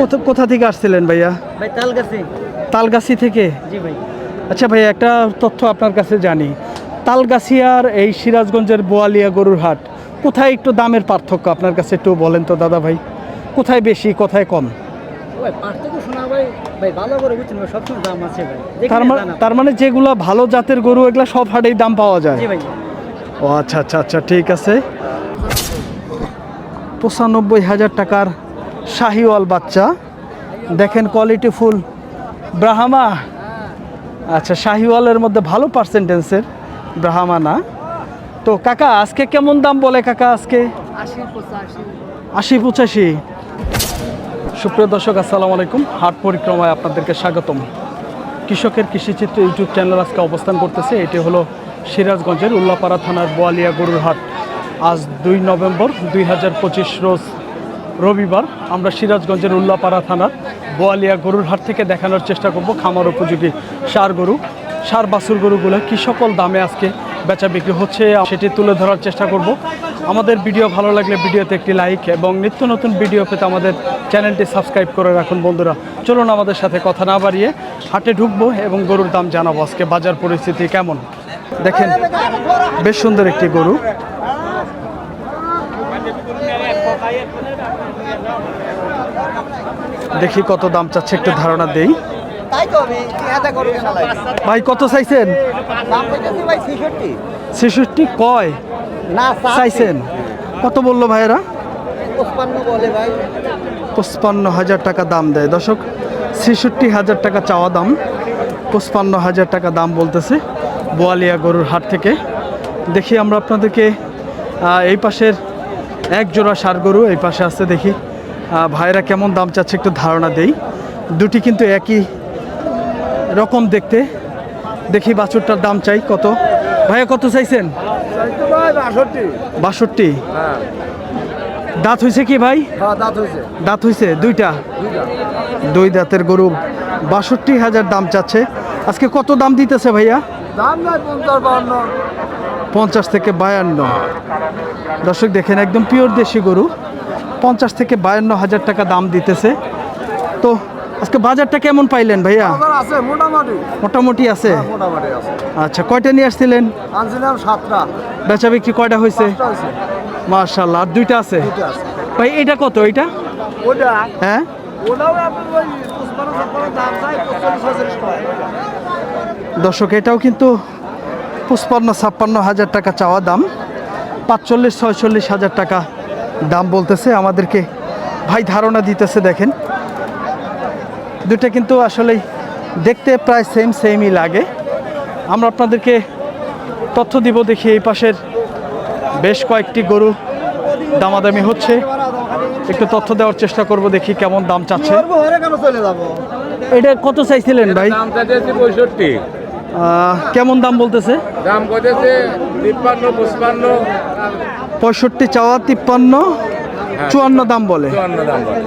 কোথা কোথা থেকে আসছিলেন ভাইয়া? ভাই তাল তালগাছি থেকে? জি ভাই। আচ্ছা ভাইয়া একটা তথ্য আপনার কাছে জানি। তালগাছি আর এই সিরাজগঞ্জের বোয়ালিয়া গরুর হাট কোথায় একটু দামের পার্থক্য? আপনার কাছে একটু বলেন তো দাদা ভাই। কোথায় বেশি কোথায় কম? মানে তার মানে যেগুলো ভালো জাতের গরু এগুলো সব হাটেই দাম পাওয়া যায়? ও আচ্ছা আচ্ছা আচ্ছা ঠিক আছে। পঁচানব্বই হাজার টাকার শাহিওয়াল বাচ্চা। দেখেন কোয়ালিটি ফুল ব্রাহ্মা। আচ্ছা শাহিওয়ালের মধ্যে ভালো পার্সেন্টেন্সের ব্রাহ্মা না। তো কাকা, আজকে কেমন দাম বলে কাকা আজকে? আশি পঁচাশি। সুপ্রিয় দর্শক, আসসালামু আলাইকুম। হাট পরিক্রমায় আপনাদেরকে স্বাগতম। কৃষকের কৃষিচিত্র ইউটিউব চ্যানেল আজকে অবস্থান করতেছে। এটি হলো সিরাজগঞ্জের উল্লাপাড়া থানার বোয়ালিয়া গরুর হাট। আজ দুই নভেম্বর দুই হাজার পঁচিশ রোজ রবিবার আমরা সিরাজগঞ্জের উল্লাপাড়া থানার বোয়ালিয়া গরুর হাট থেকে দেখানোর চেষ্টা করব খামার উপযোগী সার গরু। সার বাছুর গরুগুলো কী সকল দামে আজকে বেচা বিক্রি হচ্ছে, সেটি তুলে ধরার চেষ্টা করব। আমাদের ভিডিও ভালো লাগলে ভিডিওতে একটি লাইক এবং নিত্য নতুন ভিডিও পেতে আমাদের চ্যানেলটি সাবস্ক্রাইব করে রাখুন বন্ধুরা। চলুন আমাদের সাথে কথা না বাড়িয়ে হাটে ঢুকবো এবং গরুর দাম জানাব। আজকে বাজার পরিস্থিতি কেমন? দেখেন, বেশ সুন্দর একটি গরু। দেখি কত দাম চাচ্ছে একটু ধারণা দেই। ভাই কত চাইছেন? দাম পেয়েছি ভাই 66 ছেষট্টি? কয়? না চাইছেন? কত বলল ভাইয়েরা? 55 বলে ভাই। পঁচপান্ন হাজার টাকা দাম দেয়। দর্শক ছেষট্টি হাজার টাকা চাওয়া দাম। পঁচপান্ন হাজার টাকা দাম বলতেছে বোয়ালিয়া গরুর হাট থেকে। দেখি আমরা আপনাদেরকে এই পাশের এক জোড়া সার গরু এই পাশে আছে দেখি। ভাইরা কেমন দাম চাচ্ছে একটু ধারণা দেই। দুটি কিন্তু একই রকম দেখতে। দেখি বাছুরটার দাম চাই কত। ভাইয়া কত চাইছেন? বাষট্টি। দাঁত হয়েছে কি ভাই? দাঁত দাঁত হয়েছে দুইটা। দুই দাঁতের গরু বাষট্টি হাজার দাম চাচ্ছে। আজকে কত দাম দিতেছে ভাইয়া? দাম নাই 50 52 পঞ্চাশ থেকে বায়ান্ন। দর্শক দেখেন একদম পিওর দেশি গরু। পঞ্চাশ থেকে বায়ান্ন হাজার টাকা দাম দিতেছে। তো আজকে বাজারটা কেমন পাইলেন ভাইয়া? আছে মোটামুটি। আছে? আচ্ছা কয়টা নিয়ে আসছিলেন? বেচা বিক্রি কয়টা হয়েছে? মার্শাল্লাহ আর দুইটা আছে? ভাই এটা কত এটা? হ্যাঁ? দর্শক এটাও কিন্তু পঁচপান্ন ছাপ্পান্ন হাজার টাকা চাওয়া দাম। পাঁচচল্লিশ ছয়চল্লিশ হাজার টাকা দাম বলতেছে আমাদেরকে ভাই ধারণা দিতেছে দেখেন। দুটো কিন্তু আসলেই দেখতে প্রায় সেম সেমই লাগে। আমরা আপনাদেরকে তথ্য দিব দেখি এই পাশের বেশ কয়েকটি গরু দামাদামি হচ্ছে। একটু তথ্য দেওয়ার চেষ্টা করব দেখি কেমন দাম চাচ্ছে। এটা কত চাইছিলেন ভাই? পঁয়ষট্টি। কেমন দাম বলতেছে? দাম কইতেছে তিপ্পান্ন পঁচপান্ন। পঁয়ষট্টি চাওয়া তিপ্পান্ন চুয়ান্ন দাম বলে। চুয়ান্ন দাম বলে।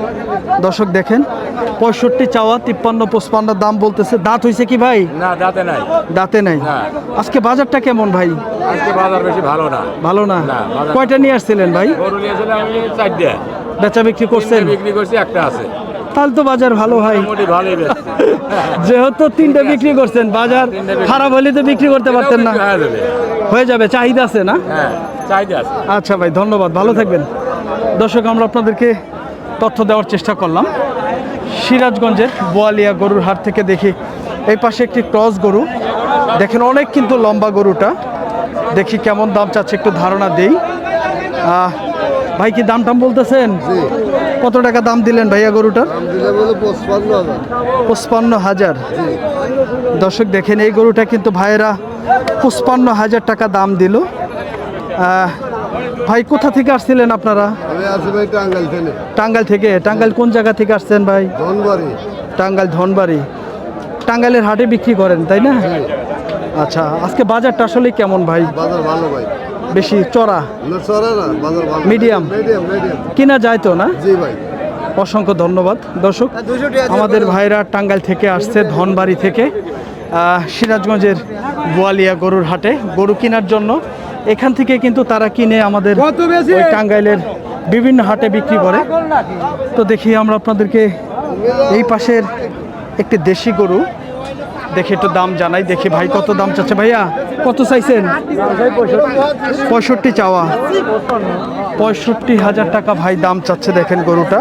দর্শক দেখেন পঁয়ষট্টি চাওয়া তিপ্পান্ন পঁচপান্ন দাম বলতেছে। দাঁত হয়েছে কি ভাই? না দাঁতে নাই। দাঁতে নাই। আজকে বাজারটা কেমন ভাই? আজকে বাজার বেশি ভালো না। ভালো না? কয়টা নিয়ে আসছিলেন ভাই? বেচা বিক্রি করছেন? বিক্রি করছি একটা আছে। তাহলে তো বাজার ভালো ভাই। মোটামুটি ভালোই যেহেতু তিনটে বিক্রি করছেন বাজার খারাপ হলে তো বিক্রি করতে পারতেন না। হয়ে যাবে। হয়ে যাবে চাহিদা আছে না? হ্যাঁ আচ্ছা ভাই ধন্যবাদ ভালো থাকবেন। দর্শক আমরা আপনাদেরকে তথ্য দেওয়ার চেষ্টা করলাম। সিরাজগঞ্জের বোয়ালিয়া গরুর হাট থেকে দেখি এই পাশে একটি ক্রস গরু। দেখেন অনেক কিন্তু লম্বা গরুটা। দেখি কেমন দাম চাচ্ছে একটু ধারণা দেই। আহ, ভাই কি দাম টাম বলতেছেন? কত টাকা দাম দিলেন ভাইয়া গরুটার? পঁচপান্ন হাজার। দর্শক দেখেন এই গরুটা কিন্তু ভাইয়েরা পঁচপান্ন হাজার টাকা দাম দিল। ভাই কোথা থেকে আসছিলেন আপনারা? টাঙ্গাইল থেকে। টাঙ্গাইল কোন জায়গা থেকে আসছেন ভাই? টাঙ্গাইল ধনবাড়ি। টাঙ্গাইলের হাটে বিক্রি করেন তাই না? আচ্ছা আজকে বাজারটা আসলে কেমন ভাই? বাজার ভালো ভাই। বেশি চড়া? মিডিয়াম? মিডিয়াম কিনা যায় তো না? জি ভাই। অসংখ্য ধন্যবাদ। দর্শক আমাদের ভাইরা টাঙ্গাইল থেকে আসছে ধনবাড়ি থেকে। সিরাজগঞ্জের বোয়ালিয়া গরুর হাটে গরু কেনার জন্য। এখান থেকে কিন্তু তারা কিনে আমাদের ওই টাঙ্গাইলের বিভিন্ন হাটে বিক্রি করে। তো দেখি আমরা আপনাদেরকে এই পাশের একটি দেশি গরু দেখে একটু দাম জানাই দেখি ভাই কত দাম চাচ্ছে ভাইয়া? কত চাইছেন? পঁয়ষট্টি চাওয়া। পঁয়ষট্টি হাজার টাকা ভাই দাম চাচ্ছে দেখেন গরুটা।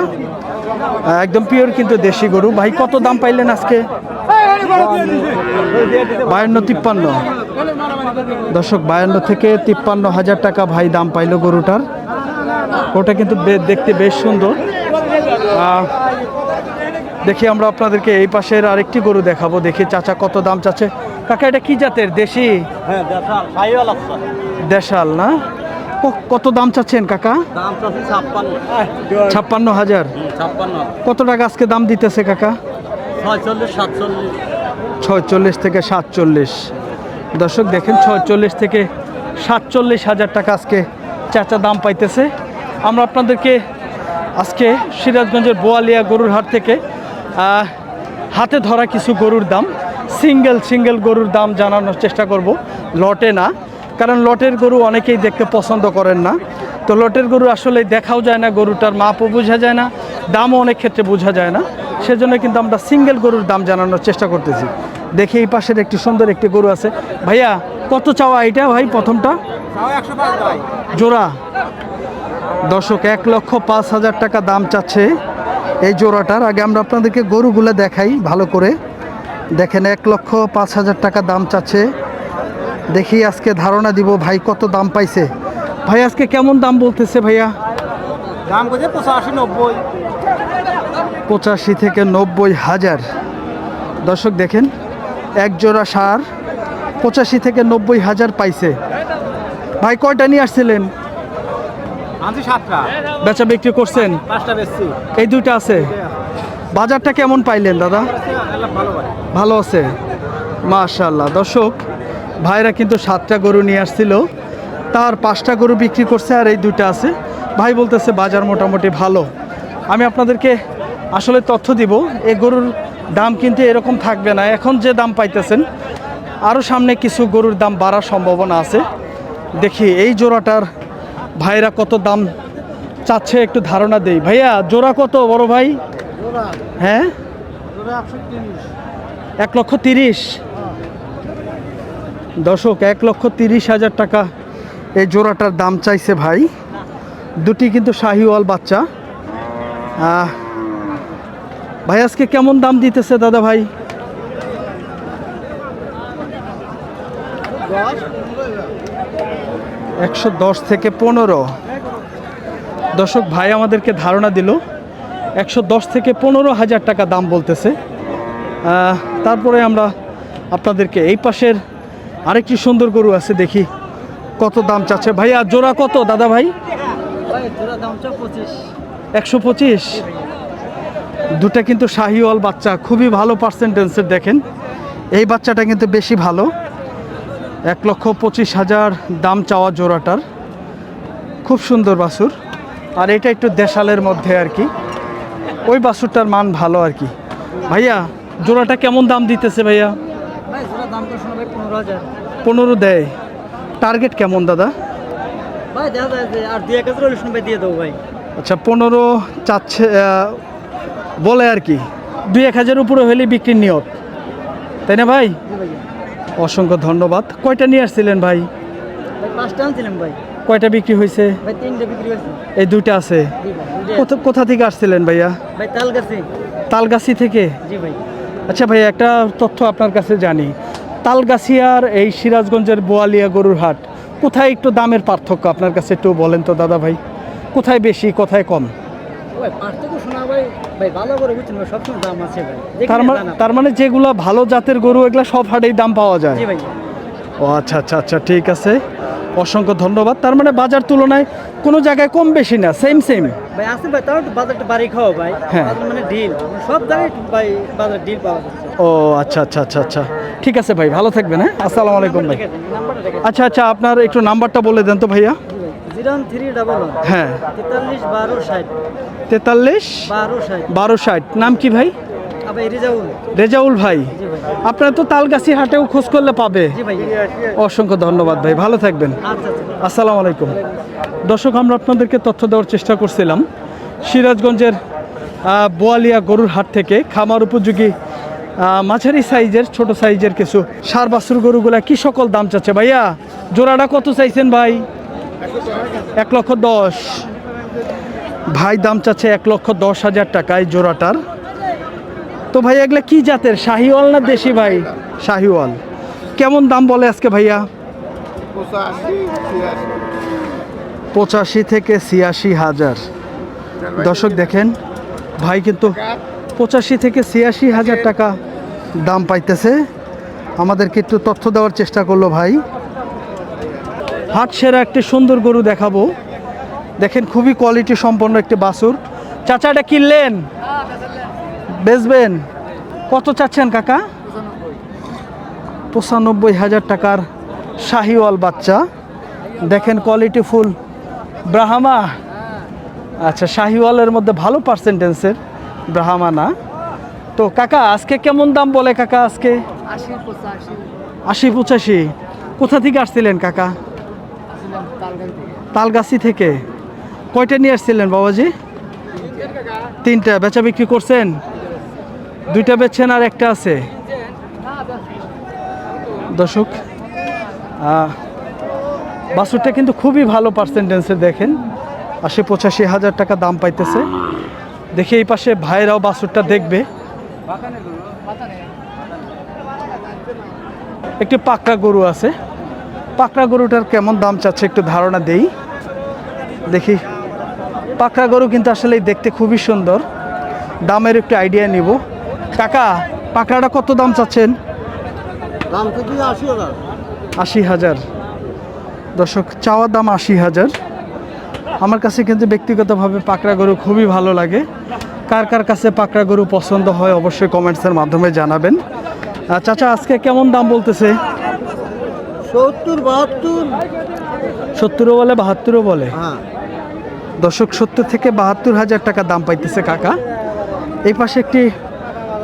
একদম পিওর কিন্তু দেশি গরু। ভাই কত দাম পাইলেন আজকে? বায়ান্ন তিপ্পান্ন। দর্শক বায়ান্ন থেকে তিপ্পান্ন হাজার টাকা ভাই দাম পাইলো গরুটার। ওটা কিন্তু দেখতে বেশ সুন্দর। দেখি আমরা আপনাদেরকে এই পাশের আরেকটি গরু দেখাবো। দেখি চাচা কত দাম চাচ্ছে। কাকা এটা কি জাতের? দেশি? হ্যাঁ দেশাল। না? কত দাম চাচ্ছেন কাকা? ছাপ্পান্ন। হাজার। কত টাকা আজকে দাম দিতেছে কাকা? ছয়চল্লিশ থেকে সাতচল্লিশ। দর্শক দেখেন ছয়চল্লিশ থেকে সাতচল্লিশ হাজার টাকা আজকে চাচা দাম পাইতেছে। আমরা আপনাদেরকে আজকে সিরাজগঞ্জের বোয়ালিয়া গরুর হাট থেকে হাতে ধরা কিছু গরুর দাম সিঙ্গেল সিঙ্গেল গরুর দাম জানানোর চেষ্টা করব। লটে না, কারণ লটের গরু অনেকেই দেখতে পছন্দ করেন না। তো লটের গরু আসলে দেখাও যায় না, গরুটার মাপও বোঝা যায় না, দামও অনেক ক্ষেত্রে বোঝা যায় না। সেজন্য কিন্তু আমরা সিঙ্গেল গরুর দাম জানানোর চেষ্টা করতেছি। দেখি এই পাশের একটি সুন্দর একটি গরু আছে। ভাইয়া, কত চাওয়া এটা ভাই প্রথমটা? জোড়া। দর্শক, এক লক্ষ পাঁচ হাজার টাকা দাম চাচ্ছে। এই জোড়াটার আগে আমরা আপনাদেরকে গরুগুলো দেখাই ভালো করে। দেখেন এক লক্ষ পাঁচ হাজার টাকা দাম চাচ্ছে। দেখি আজকে ধারণা দিব ভাই কত দাম পাইছে। ভাই আজকে কেমন দাম বলতেছে ভাইয়া? দাম করছে পঁচাশি নব্বই। পঁচাশি থেকে নব্বই হাজার। দর্শক দেখেন এক জোড়া সার পঁচাশি থেকে নব্বই হাজার পাইছে। ভাই কয়টা নিয়ে আসছিলেন? আনছি সাতটা। বেচা বিক্রি করছেন? পাঁচটা বেশি এই দুইটা আছে। বাজারটা কেমন পাইলেন দাদা? ভালো ভালো আছে। মাশাল্লাহ দর্শক ভাইরা কিন্তু সাতটা গরু নিয়ে আসছিল। তার পাঁচটা গরু বিক্রি করছে আর এই দুইটা আছে। ভাই বলতেছে বাজার মোটামুটি ভালো। আমি আপনাদেরকে আসলে তথ্য দিব এই গরুর দাম কিন্তু এরকম থাকবে না। এখন যে দাম পাইতেছেন আরও সামনে কিছু গরুর দাম বাড়ার সম্ভাবনা আছে। দেখি এই জোড়াটার ভাইরা কত দাম চাচ্ছে একটু ধারণা দেই। ভাইয়া জোড়া কত বড় ভাই? হ্যাঁ? এক লক্ষ তিরিশ? দর্শক এক লক্ষ তিরিশ হাজার টাকা এই জোড়াটার দাম চাইছে ভাই। দুটি কিন্তু শাহিওয়াল বাচ্চা। ভাই আজকে কেমন দাম দিতেছে দাদা ভাই? একশো দশ থেকে পনেরো। দর্শক ভাই আমাদেরকে ধারণা দিল একশো দশ থেকে পনেরো হাজার টাকা দাম বলতেছে। তারপরে আমরা আপনাদেরকে এই পাশের আরেকটি সুন্দর গরু আছে দেখি কত দাম চাচ্ছে। ভাইয়া জোড়া কত দাদা ভাই? ভাই দাম পঁচিশ। একশো পঁচিশ? দুটা কিন্তু শাহিওয়াল বাচ্চা খুবই ভালো পার্সেন্টেন্সের দেখেন। এই বাচ্চাটা কিন্তু বেশি ভালো। এক লক্ষ পঁচিশ হাজার দাম চাওয়া জোড়াটার। খুব সুন্দর বাসুর আর এটা একটু দেশালের মধ্যে আর কি। ওই বাসুরটার মান ভালো আর কি। ভাইয়া জোড়াটা কেমন দাম দিতেছে ভাইয়া? পনেরো দেয়। টার্গেট কেমন দাদা? আচ্ছা পনেরো চাচ্ছে বলে আর কি। দুই এক হাজার উপরে হলে বিক্রির নিয়ত। তাই না ভাই? অসংখ্য ধন্যবাদ। কয়টা নিয়ে আসছিলেন ভাই? পাঁচটা আনছিলাম ভাই। কয়টা বিক্রি হয়েছে? এই দুইটা আছে। কোথা কোথা থেকে আসছিলেন ভাইয়া? ভাই তাল তালগাছি থেকে? জি ভাই। আচ্ছা ভাই একটা তথ্য আপনার কাছে জানি। তালগাছি আর এই সিরাজগঞ্জের বোয়ালিয়া গরুর হাট কোথায় একটু দামের পার্থক্য? আপনার কাছে একটু বলেন তো দাদা ভাই। কোথায় বেশি কোথায় কম? ভাই পাঁচটা তো শোনা ভাই ভাই ভালো করে বুঝছেন সবসময় দাম আছে ভাই। তার মানে তার মানে যেগুলো ভালো জাতের গরু এগুলো সব হাটেই দাম পাওয়া যায়? জি ভাই। ও আচ্ছা আচ্ছা আচ্ছা ঠিক আছে। অসংখ্য ধন্যবাদ। তার মানে বাজার তুলনায় কোনো জায়গায় কম বেশি না সেম সেম ভাই আছে ভাই তাও বাজারটা বাড়ি খাওয়া ভাই। হ্যাঁ। মানে ডিল সব জায়গায় ভাই বাজার ডিল পাওয়া যাচ্ছে। ও আচ্ছা আচ্ছা আচ্ছা আচ্ছা। ঠিক আছে ভাই ভালো থাকবেন হ্যাঁ? আসসালামু আলাইকুম ভাই। আচ্ছা আচ্ছা আপনার একটু নাম্বারটা বলে দেন তো ভাইয়া। হ্যাঁ। তেতাল্লিশ বারো ষাট। নাম কি ভাই? রেজাউল। ভাই। আপনার তো তালগাছি হাটেও খোঁজ করলে পাবে। অসংখ্য ধন্যবাদ ভাই ভালো থাকবেন। আচ্ছা আচ্ছা। আসসালামু আলাইকুম। দর্শক আমরা আপনাদেরকে তথ্য দেওয়ার চেষ্টা করছিলাম। সিরাজগঞ্জের বোয়ালিয়া গরুর হাট থেকে খামার উপযোগী মাঝারি সাইজের ছোট সাইজের কিছু সার বাছুর গরুগুলা কি সকল দাম চাচ্ছে? ভাইয়া জোড়াটা কত চাইছেন ভাই? এক লক্ষ দশ। ভাই দাম চাচ্ছে এক লক্ষ দশ হাজার টাকায় জোড়াটার। তো ভাই এগুলা কি জাতের? শাহিওয়াল না দেশি ভাই? শাহিওয়াল। কেমন দাম বলে আজকে ভাইয়া? পঁচাশি থেকে ছিয়াশি হাজার। দর্শক দেখেন ভাই কিন্তু পঁচাশি থেকে ছিয়াশি হাজার টাকা দাম পাইতেছে। আমাদেরকে একটু তথ্য দেওয়ার চেষ্টা করল ভাই। হাট সেরা একটি সুন্দর গরু দেখাবো। দেখেন খুবই কোয়ালিটি সম্পন্ন একটি বাছুর। চাচা এটা কিনলেন? বেচবেন? কত চাচ্ছেন কাকা? পঁচানব্বই হাজার টাকার শাহিওয়াল বাচ্চা। দেখেন কোয়ালিটি ফুল। ব্রাহ্মা? আচ্ছা শাহিওয়ালের মধ্যে ভালো পার্সেন্টেন্সের ব্রাহ্মা না। তো কাকা আজকে কেমন দাম বলে কাকা আজকে? আশি পঁচাশি। কোথা থেকে আসছিলেন কাকা? তালগাছি থেকে? কয়টা নিয়ে আসছিলেন বাবাজি? তিনটা। বেচা বিক্রি করছেন? দুইটা বেচছেন আর একটা আছে? দর্শক আহ, বাছুরটা কিন্তু খুবই ভালো পার্সেন্টেন্সে দেখেন। আশি পঁচাশি হাজার টাকা দাম পাইতেছে। দেখি এই পাশে ভাইরাও বাছুরটা দেখবে। একটি পাক্কা গরু আছে। পাকড়া গরুটার কেমন দাম চাচ্ছে একটু ধারণা দেই। দেখি। পাকড়া গরু কিন্তু আসলে দেখতে খুবই সুন্দর। দামের একটু আইডিয়া নিব। কাকা পাকড়াটা কত দাম চাচ্ছেন? আশি হাজার? দর্শক চাওয়া দাম আশি হাজার। আমার কাছে কিন্তু ব্যক্তিগতভাবে পাকড়া গরু খুবই ভালো লাগে। কার কার কাছে পাকড়া গরু পছন্দ হয় অবশ্যই কমেন্টসের মাধ্যমে জানাবেন। চাচা আজকে কেমন দাম বলতেছে? সত্তর বাহাত্তর? সত্তরও বলে বাহাত্তরও বলে। হ্যাঁ। দশক সত্তর থেকে বাহাত্তর হাজার টাকা দাম পাইতেছে কাকা। এই পাশে একটি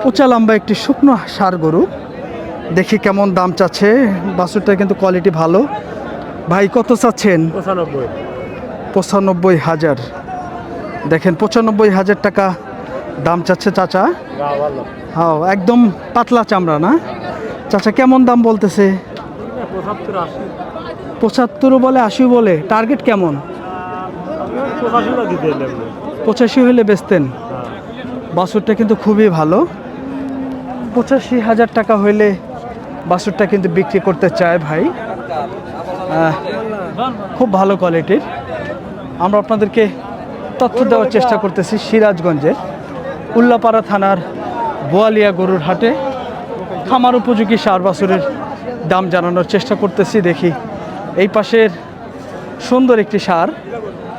উঁচা লম্বা একটি শুকনো সার গরু। দেখি কেমন দাম চাচ্ছে। বাছুরটা কিন্তু কোয়ালিটি ভালো। ভাই কত চাচ্ছেন? পঁচানব্বই। পঁচানব্বই হাজার। দেখেন পঁচানব্বই হাজার টাকা দাম চাচ্ছে চাচা। ভালো। হ্যাঁ একদম পাতলা চামড়া না? চাচা কেমন দাম বলতেছে? পঁচাত্তর বলে আশি বলে টার্গেট কেমন? পঁচাশি হলে বেচতেন। বাছুরটা কিন্তু খুবই ভালো। পঁচাশি হাজার টাকা হইলে বাছুরটা কিন্তু বিক্রি করতে চায় ভাই। খুব ভালো কোয়ালিটির আমরা আপনাদেরকে তথ্য দেওয়ার চেষ্টা করতেছি সিরাজগঞ্জের উল্লাপাড়া থানার বোয়ালিয়া গরুর হাটে খামার উপযোগী সার বাছুরের দাম জানানোর চেষ্টা করতেছি দেখি। এই পাশের সুন্দর একটি সার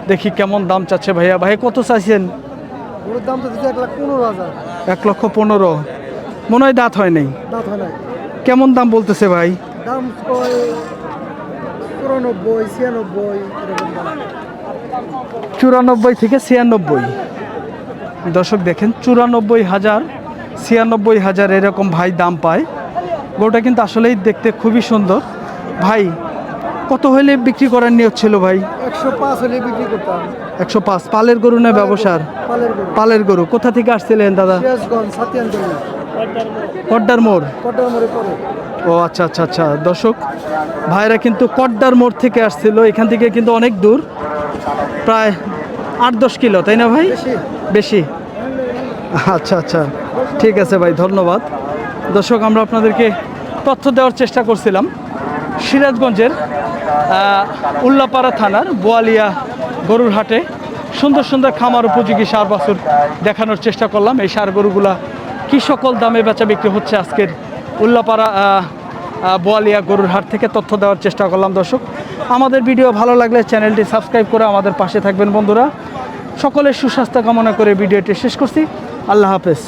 দেখি কেমন দাম চাচ্ছে ভাইয়া। ভাই কত চাইছেন? দাম এক লক্ষ পনেরো। মনে হয় দাঁত হয় নাই। হয় কেমন দাম বলতেছে ভাই? দাম। চুরানব্বই থেকে ছিয়ানব্বই। দর্শক দেখেন চুরানব্বই হাজার ছিয়ানব্বই হাজার এরকম ভাই দাম পায়। গরুটা কিন্তু আসলেই দেখতে খুবই সুন্দর। ভাই কত হইলে বিক্রি করার নিয়ত ছিল ভাই? একশো পাঁচ হলে বিক্রি করতাম। একশো পাঁচ। পালের গরু না ব্যবসার? পালের গরু। কোথা থেকে আসছিলেন দাদা? কড্ডার মোড়। ও আচ্ছা আচ্ছা আচ্ছা। দর্শক ভাইরা কিন্তু কড্ডার মোড় থেকে আসছিল। এখান থেকে কিন্তু অনেক দূর। প্রায় আট দশ কিলো তাই না ভাই? বেশি। আচ্ছা আচ্ছা। ঠিক আছে ভাই ধন্যবাদ। দর্শক আমরা আপনাদেরকে তথ্য দেওয়ার চেষ্টা করছিলাম। সিরাজগঞ্জের উল্লাপাড়া থানার বোয়ালিয়া গরুর হাটে সুন্দর সুন্দর খামার উপযোগী সার বাছুর দেখানোর চেষ্টা করলাম। এই সার গরুগুলা কী সকল দামে বেচা বিক্রি হচ্ছে আজকের উল্লাপাড়া বোয়ালিয়া গরুর হাট থেকে তথ্য দেওয়ার চেষ্টা করলাম দর্শক। আমাদের ভিডিও ভালো লাগলে চ্যানেলটি সাবস্ক্রাইব করে আমাদের পাশে থাকবেন বন্ধুরা। সকলের সুস্বাস্থ্য কামনা করে ভিডিওটি শেষ করছি। আল্লাহ হাফেজ।